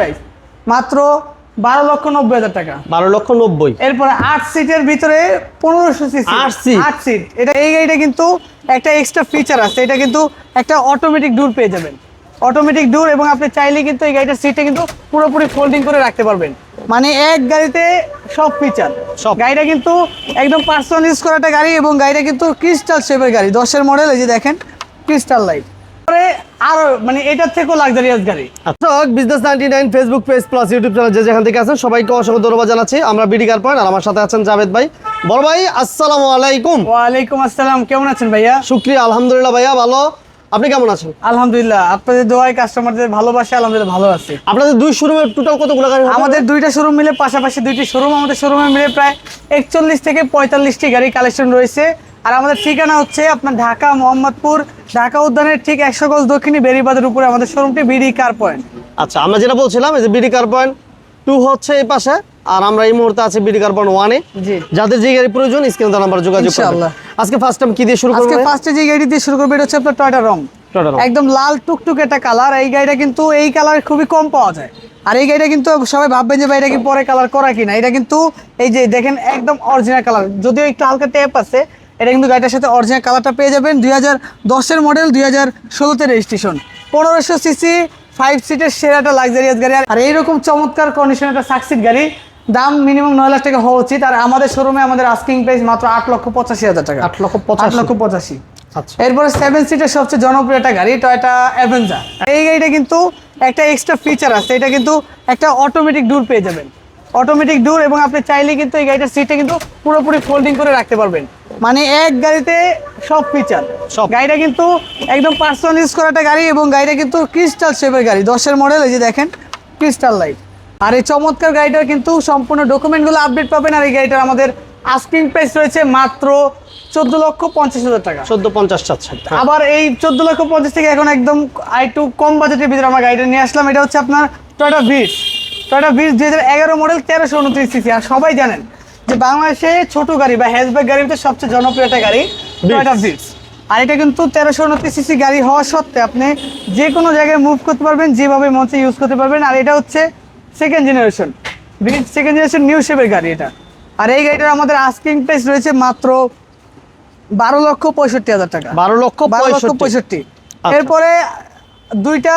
Price মাত্র বারো লক্ষ নব্বই হাজার টাকা। বারো লক্ষ নব্বই। এরপরে আট সিটের ভিতরে পনেরোশো সিসি। আট সিট। এটা এই গাড়িটা কিন্তু একটা এক্সট্রা ফিচার আছে। এটা কিন্তু একটা অটোমেটিক ডোর পেয়ে যাবেন। অটোমেটিক ডোর এবং আপনি চাইলে কিন্তু এই গাড়িটার সিটটা কিন্তু পুরোপুরি ফোল্ডিং করে রাখতে পারবেন। মানে এক গাড়িতে সব ফিচার সব। গাড়িটা কিন্তু একদম পার্সোনাল ইউজ করা একটা গাড়ি এবং গাড়িটা কিন্তু ক্রিস্টাল শেপের গাড়ি। দশের মডেল এই যে দেখেন ক্রিস্টাল লাইট পরে আরও মানে এটার থেকেও লাক্সারিয়াস গাড়ি। Business ninety nine Facebook page plus YouTube channel যে যেখান থেকে আছেন সবাইকে অসংখ্য ধন্যবাদ জানাচ্ছি। আমরা বিডি কার পয়েন্ট আর আমার সাথে আছেন জাভেদ ভাই। বড় ভাই আসসালামু আলাইকুম। ওয়ালাইকুম আসসালাম কেমন আছেন ভাইয়া? শুক্রিয়া আলহামদুলিল্লাহ ভাইয়া ভালো। আপনি কেমন আছেন? আলহামদুলিল্লাহ আপনাদের দোয়ায় কাস্টমারদের ভালোবাসে আলহামদুলিল্লাহ ভালো আছে। আপনাদের দুই শোরুমের টোটাল কতগুলো গাড়ি আমাদের দুইটা শোরুম মিলে পাশাপাশি দুইটি শোরুম আমাদের শোরুমে মিলে প্রায় একচল্লিশ থেকে পঁয়তাল্লিশটি গাড়ি কালেকশন রয়েছে। আর আমাদের ঠিকানা হচ্ছে আপনার ঢাকা মোহাম্মদপুর ঢাকা উদ্যানের ঠিক একশো গজ দক্ষিণী বেরিবাদের উপরে আমাদের শোরুমটি বিডি কার পয়েন্ট। আচ্ছা আমরা যেটা বলছিলাম এই যে বিডি কার পয়েন্ট টু হচ্ছে এই পাশে আর আমরা এই মুহূর্তে আছি বিডি কার পয়েন্ট ওয়ানে। যাদের যে গাড়ি প্রয়োজন স্ক্রিনে তার নাম্বার যোগাযোগ করবেন। আজকে ফার্স্ট টাইম কি দিয়ে শুরু আজকে করবেন ফার্স্টে যে গাড়ি দিয়ে শুরু করবে এটা হচ্ছে আপনার টয়টা রং একদম লাল টুকটুক একটা কালার এই গাড়িটা কিন্তু এই কালার খুবই কম পাওয়া যায়। আর এই গাড়িটা কিন্তু সবাই ভাববেন যে ভাই এটা কি পরে কালার করা কিনা? এটা কিন্তু এই যে দেখেন একদম অরিজিনাল কালার যদিও একটু হালকা ট্যাপ আছে এটা কিন্তু গাড়িটার সাথে অরিজিনাল কালারটা পেয়ে যাবেন দুই হাজার দশের মডেল দুই হাজার ষোলোতে রেজিস্ট্রেশন পনেরোশো সিসি ফাইভ সিটের সেরা একটা লাক্সারিয়াস গাড়ি। আর এইরকম চমৎকার কন্ডিশন একটা সাকসিড গাড়ি। দাম মিনিমাম নয় লাখ টাকা হওয়া উচিত। আর আমাদের শোরুমে আমাদের আস্কিং প্রাইস মাত্র আট লক্ষ পঁচাশি হাজার টাকা। আট লক্ষ আট পঁচাশি লক্ষ পঁচাশি। আচ্ছা। এরপরে সেভেন সিটের সবচেয়ে জনপ্রিয় একটা গাড়ি টয়টা অ্যাভেঞ্জার এই গাড়িটা কিন্তু একটা এক্সট্রা ফিচার আছে। এটা কিন্তু একটা অটোমেটিক ডোর পেয়ে যাবেন। অটোমেটিক ডোর এবং আপনি চাইলে কিন্তু এই গাড়িটার সিটটা কিন্তু পুরোপুরি ফোল্ডিং করে রাখতে পারবেন। মানে এক গাড়িতে সব ফিচার সব। গাড়িটা কিন্তু একদম পার্সোনাল ইউজ করা একটা গাড়ি এবং গাড়িটা কিন্তু ক্রিস্টাল শেপের গাড়ি। দশের মডেল এই যে দেখেন ক্রিস্টাল লাইট আর এই চমৎকার গাড়িটার কিন্তু সম্পূর্ণ ডকুমেন্টগুলো আপডেট পাবেন আর এই গাড়িটার আমাদের আস্কিং প্রাইস রয়েছে মাত্র চোদ্দ লক্ষ পঞ্চাশ হাজার টাকা। চোদ্দ পঞ্চাশ হ্যাঁ। আবার এই চোদ্দ লক্ষ পঞ্চাশ থেকে এখন একদম একটু কম বাজেটের ভিতরে আমরা গাড়িটা নিয়ে আসলাম। এটা হচ্ছে আপনার টয়টা ভিস টয়টা ভিস দুই হাজার এগারো মডেল তেরোশো উনত্রিশ সিসি আর সবাই জানেন যে বাংলাদেশে ছোট গাড়ি বা হ্যাচব্যাক গাড়ির ভিতরে সবচেয়ে জনপ্রিয় একটা গাড়ি টয়টা ভিস আর এটা কিন্তু তেরোশো উনত্রিশ সিসি গাড়ি হওয়া সত্ত্বে আপনি যে কোনো জায়গায় মুভ করতে পারবেন যেভাবে মঞ্চে ইউজ করতে পারবেন। আর এটা হচ্ছে second generation Vios second generation new শেপের গাড়ি এটা। আর এই গাড়িটার আমাদের আস্কিং প্রাইস রয়েছে মাত্র বারো লক্ষ পঁয়ষট্টি হাজার টাকা। বারো লক্ষ বারো লক্ষ পঁয়ষট্টি। পঁয়ষট্টি। আচ্ছা। এরপরে দুইটা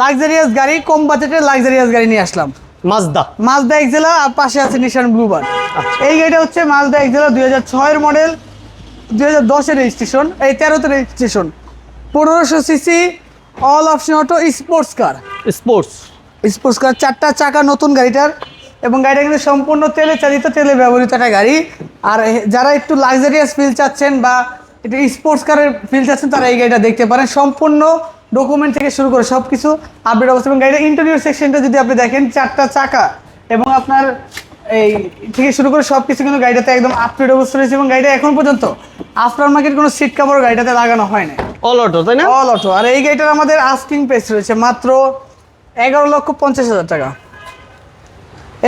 লাক্সারিয়াস গাড়ি কম বাজেটের লাক্সারিয়াস গাড়ি নিয়ে আসলাম। মাজদা মাজদা এক্সেলা আর পাশে আছে নিশান ব্লুবার আচ্ছা। এই গাড়িটা হচ্ছে মাজদা এক্সেলা দুই হাজার ছয়ের মডেল দুই হাজার দশের রেজিস্ট্রেশন এই তেরোতে রেজিস্ট্রেশন পনেরোশো CC all option auto sports car sports sports car চারটা চাকা নতুন গাড়িটার এবং গাড়িটা কিন্তু সম্পূর্ণ তেলে চালিত তেলে ব্যবহৃত একটা গাড়ি। আর যারা একটু লাক্সারিয়াস ফিল চাচ্ছেন বা একটু স্পোর্টস কারের ফিল চাচ্ছেন তারা এই গাড়িটা দেখতে পারেন। সম্পূর্ণ ডকুমেন্ট থেকে শুরু করে সব কিছু আপডেট অবস্থা। এবং গাড়িটা ইন্টেরিয়র সেকশনটা যদি আপনি দেখেন চারটা চাকা এবং আপনার এই থেকে শুরু করে সব কিছু কিন্তু গাড়িটাতে একদম আপডেট অবস্থা রয়েছে এবং গাড়িটা এখন পর্যন্ত আফটার মার্কেট কোনো সিট কাভার গাড়িটাতে লাগানো হয় না অল অটো তাই না? অল অটো আর এই গাড়িটার আমাদের আস্কিং প্রাইস রয়েছে মাত্র এগারো লক্ষ পঞ্চাশ হাজার টাকা।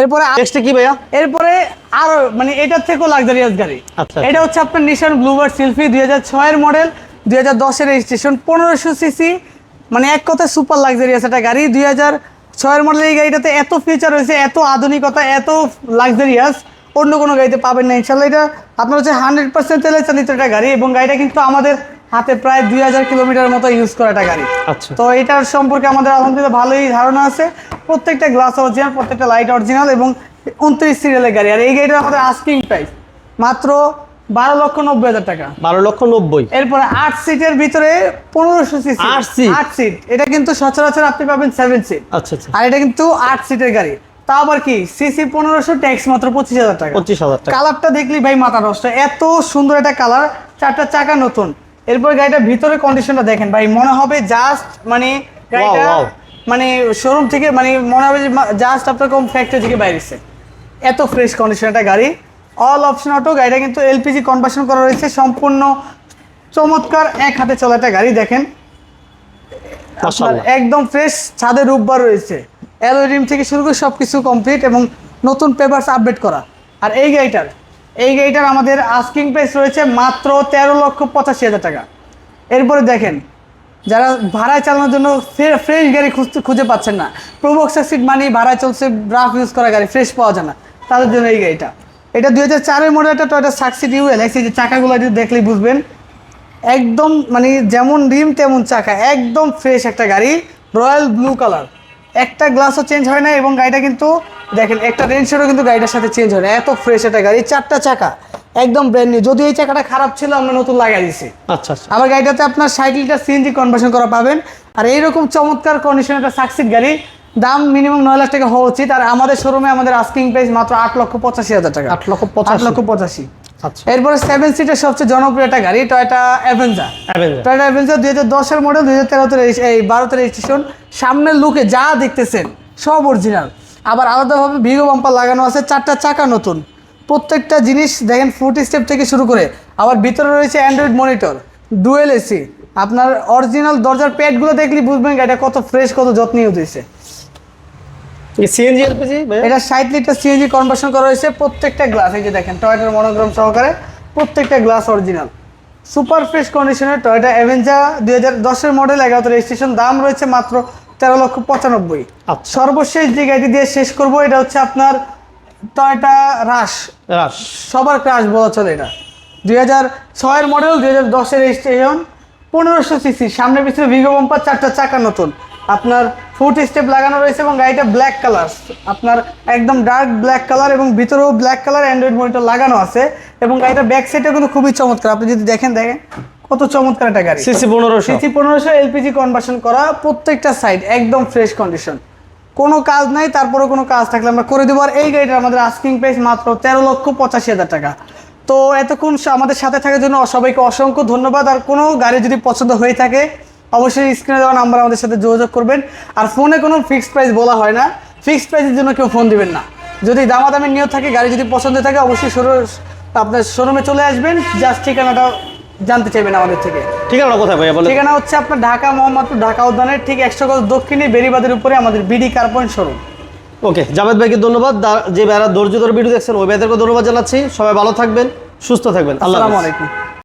এরপরে কি ভাইয়া? এরপরে আরও মানে এটার থেকেও লাক্সারিয়াস গাড়ি। আচ্ছা, এটা হচ্ছে আপনার নিশান ব্লুবার সিলফি দুই হাজার ছয়ের মডেল দুই হাজার দশের রেজিস্ট্রেশন পনেরোশো সিসি মানে এক কথায় সুপার লাক্সারিয়াস একটা গাড়ি। দুই হাজার ছয়ের মডেল এই গাড়িটাতে এত ফিচার রয়েছে এত আধুনিকতা এত লাক্সারিয়াস অন্য কোনো গাড়িতে পাবেন না ইনশাল্লাহ এটা আপনার হচ্ছে হান্ড্রেড পার্সেন্ট তেলে চালিত একটা গাড়ি এবং গাড়িটা কিন্তু আমাদের হাতে প্রায় দুই হাজার কিলোমিটার মতো ইউজ করা একটা গাড়ি। আচ্ছা। তো এটার সম্পর্কে আমাদের আলহামদুলিল্লাহ ভালোই ধারণা আছে। প্রত্যেকটা গ্লাস অরিজিনাল প্রত্যেকটা লাইট অরিজিনাল এবং উনত্রিশ সিরিয়ালের গাড়ি। আর এই গাড়িটার আমাদের আস্কিং প্রাইস মাত্র বারো লক্ষ নব্বই হাজার টাকা। বারো লক্ষ নব্বই। এরপরে আট সিটের ভিতরে পনেরোশো সিসি। আট? আট সিট। এটা কিন্তু সচরাচর আপনি পাবেন সেভেন সিট আচ্ছা আচ্ছা। আর এটা কিন্তু আট সিটের গাড়ি। তা আবার কি সিসি পনেরোশো ট্যাক্স মাত্র পঁচিশ হাজার টাকা। পঁচিশ হাজার টাকা। কালারটা দেখলি ভাই মাথা নষ্ট। এত সুন্দর একটা কালার চারটা চাকা নতুন। এরপর গাড়িটার ভিতরে কন্ডিশনটা দেখেন ভাই মনে হবে জাস্ট মানে গাড়িটা মানে শোরুম থেকে মানে মনে হবে যে জাস্ট আপনার কম ফ্যাক্টরি থেকে বাইরেছে এত ফ্রেশ কন্ডিশন একটা গাড়ি। অল অপশন অটো গাড়িটা কিন্তু এলপিজি কনভার্সন করা রয়েছে সম্পূর্ণ চমৎকার এক হাতে চলা একটা গাড়ি দেখেন। আপনার একদম ফ্রেশ ছাদে রূপবার রয়েছে। অ্যালোয় রিম থেকে শুরু করে সব কিছু কমপ্লিট এবং নতুন পেপারস আপডেট করা। আর এই গাড়িটার এই গাড়িটার আমাদের আস্কিং প্রাইস রয়েছে মাত্র তেরো লক্ষ পঁচাশি হাজার টাকা। এরপরে দেখেন যারা ভাড়ায় চালানোর জন্য ফ্রেশ গাড়ি খুঁজতে খুঁজে পাচ্ছেন না প্রোবক্সার সিট মানি ভাড়ায় চলছে রাফ ইউজ করা গাড়ি ফ্রেশ পাওয়া যায় না। তাদের জন্য এই গাড়িটা। এটা দুই হাজার চারের মডেল একটা টয়টা সাকসিড ইউএল এই যে চাকাগুলো যদি দেখলেই বুঝবেন। একদম মানে যেমন রিম তেমন চাকা একদম ফ্রেশ একটা গাড়ি রয়্যাল ব্লু কালার। একটা গ্লাসও চেঞ্জ হয় না এবং গাড়িটা কিন্তু দেখেন একটা রেঞ্জেরও কিন্তু গাড়িটার সাথে চেঞ্জ হয় না। এত ফ্রেশ একটা গাড়ি চারটা চাকা একদম ব্র্যান্ড নিউ যদি এই চাকাটা খারাপ ছিল আমরা নতুন লাগাই দিছি আচ্ছা আচ্ছা। আবার গাড়িটাতে আপনার ষাট লিটার সিএনজি কনভার্সন করা পাবেন। আর এইরকম চমৎকার কন্ডিশন একটা সাকসিড গাড়ি দাম মিনিমাম নয় লাখ টাকা হওয়া উচিত আর আমাদের শোরুমে আমাদের আস্কিং প্রাইস মাত্র আট লক্ষ পঁচাশি হাজার টাকা। আট লক্ষ আট লক্ষ পঁচাশি। আচ্ছা। এরপরে সেভেন সিটের সবচেয়ে জনপ্রিয় একটা গাড়ি টয়টা অ্যাভেঞ্জার টয়টা অ্যাভেঞ্জার দুই হাজার দশের মডেল দুই হাজার তেরোতে এই বারোতে রেজিস্ট্রেশন সামনের লুকে যা দেখতেছেন সব অরিজিনাল আবার আলাদাভাবে ভিগো বাম্পার লাগানো আছে চারটা চাকা নতুন। প্রত্যেকটা জিনিস দেখেন ফুট স্টেপ থেকে শুরু করে। আবার ভিতরে রয়েছে অ্যান্ড্রয়েড মনিটর ডুয়েল এসি আপনার অরিজিনাল দরজার প্যাডগুলো দেখলে বুঝবেন গাড়িটা কত ফ্রেশ কত যত্ন হয়েছে। সিএনজি এলপিজি এটা ষাট লিটার সিএনজি কনভার্সন করা হয়েছে প্রত্যেকটা গ্লাস এই যে দেখেন টয়টার মনোগ্রাম সহকারে প্রত্যেকটা গ্লাস অরিজিনাল সুপার ফ্রেশ কন্ডিশনের টয়টা অ্যাভেঞ্জা দুই হাজার দশের মডেল এগারোতে রেজিস্ট্রেশন দাম রয়েছে মাত্র তেরো লক্ষ পঁচানব্বই। আচ্ছা। সর্বশেষ যে গাড়িটি দিয়ে শেষ করব এটা হচ্ছে আপনার টয়টা রাশ রাস সবার ক্রাশ বলা চলে এটা। দুই হাজার ছয়ের মডেল দুই হাজার দশের রেজিস্ট্রেশন পনেরোশো সিসি সামনে পিছনে ভিগো বাম্পার চারটা চাকা নতুন। আপনার ফুট স্টেপ লাগানো রয়েছে এবং গাড়িটা ব্ল্যাক কালার আপনার একদম ডার্ক ব্ল্যাক কালার এবং ভিতরেও ব্ল্যাক কালার অ্যান্ড্রয়েড মনিটর লাগানো আছে এবং গাড়িটা ব্যাক সাইডটা কিন্তু খুবই চমৎকার। আপনি যদি দেখেন দেখেন কত চমৎকার একটা গাড়ি। সিসি পনেরোশো। সিসি পনেরোশো এলপিজি কনভার্সন করা প্রত্যেকটা সাইড একদম ফ্রেশ কন্ডিশন কোনো কাজ নাই তারপরে কোনো কাজ থাকলে আমরা করে দেবো। আর এই গাড়িটা আমাদের আস্কিং প্রাইস মাত্র তেরো লক্ষ পঁচাশি হাজার টাকা। তো এতক্ষণ আমাদের সাথে থাকার জন্য সবাইকে অসংখ্য ধন্যবাদ। আর কোনো গাড়ি যদি পছন্দ হয়ে থাকে অবশ্যই স্ক্রিনে দেওয়া নাম্বার আমাদের সাথে যোগাযোগ করবেন। আর ফোনে কোনো ফিক্সড প্রাইস বলা হয় না। ফিক্সড প্রাইসের জন্য কেউ ফোন দিবেন না। যদি দামাদামি নিয়ত থাকে গাড়ি যদি পছন্দ থাকে অবশ্যই শোরু আপনার শোরুমে চলে আসবেন। জাস্ট ঠিকানাটা জানতে চাইবেন আমাদের থেকে। ঠিকানা কোথায় ভাইয়া বলে ঠিকানা হচ্ছে আপনার ঢাকা মোহাম্মদপুর ঢাকা উদ্যানের ঠিক একশো গজ দক্ষিণে বেরিবাদের উপরে আমাদের BD car point showroom okay Javed ভাইকে ধন্যবাদ। যে ভাইরা ধৈর্য ধরে ভিডিও দেখছেন ওই ভাইদেরকে ধন্যবাদ জানাচ্ছি। সবাই ভালো থাকবেন সুস্থ থাকবেন। আল্লাহ আসসালামু আলাইকুম।